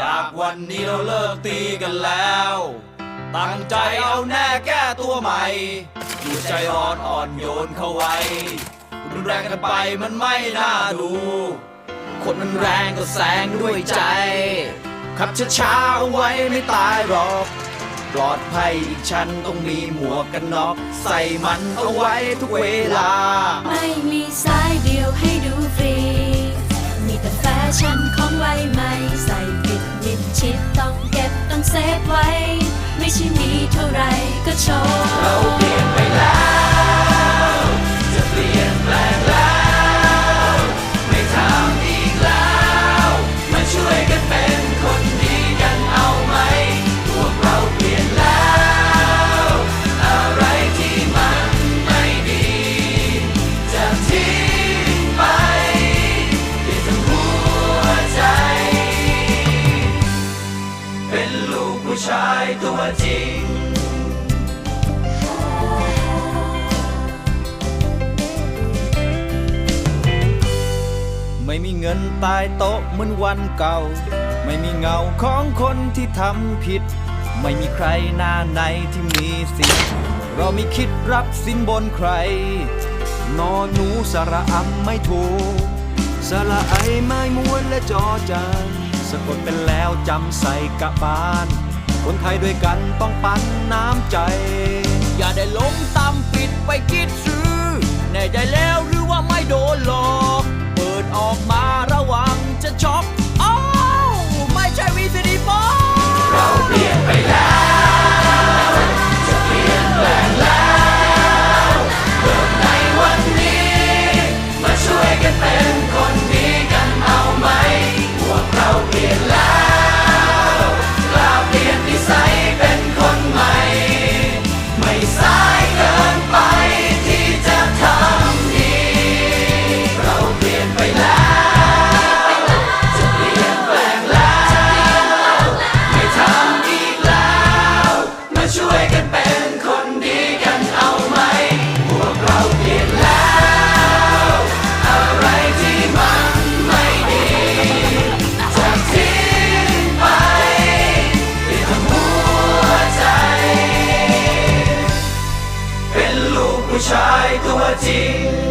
จากวันนี้เราเลิกตีกันแล้ว ตั้งใจเอาแน่แก้ตัวใหม่ดูใจร้อนอ่อนโยนเข้าไว้ รุนแรงกันไปมันไม่น่าดู คนมันแรงก็แซงด้วยใจ ขับช้าๆเอาไว้ไม่ตายหรอก ปลอดภัยอีกชั้นต้องมีหมวกกันน็อก ใส่มันเอาไว้ทุกเวลา ไม่มีสายเดียวให้ดูฟรี ไม่ใช่มีเท่าไรก็โชว์เราเปลี่ยนไปแล้ว จริง ไม่มีเงินตายโต๊ะเหมือนวันเก่า ไม่มีเงาของคนที่ทำผิด ไม่มีใครหน้าไหนที่มีสิทธิ์เราไม่คิดรับสินบนใคร นอนหนูสระอำไม่ถูกสระไอไม้ม้วนและจอจานสะกดเป็นแล้วจำใส่กะบาน คนไทยด้วยกันต้องปันน้ำใจ อย่าได้หลงตามปิดไปคิดซื้อแน่ใจแล้วหรือว่าไม่โดนหลอก เปิดออกมา 跟我进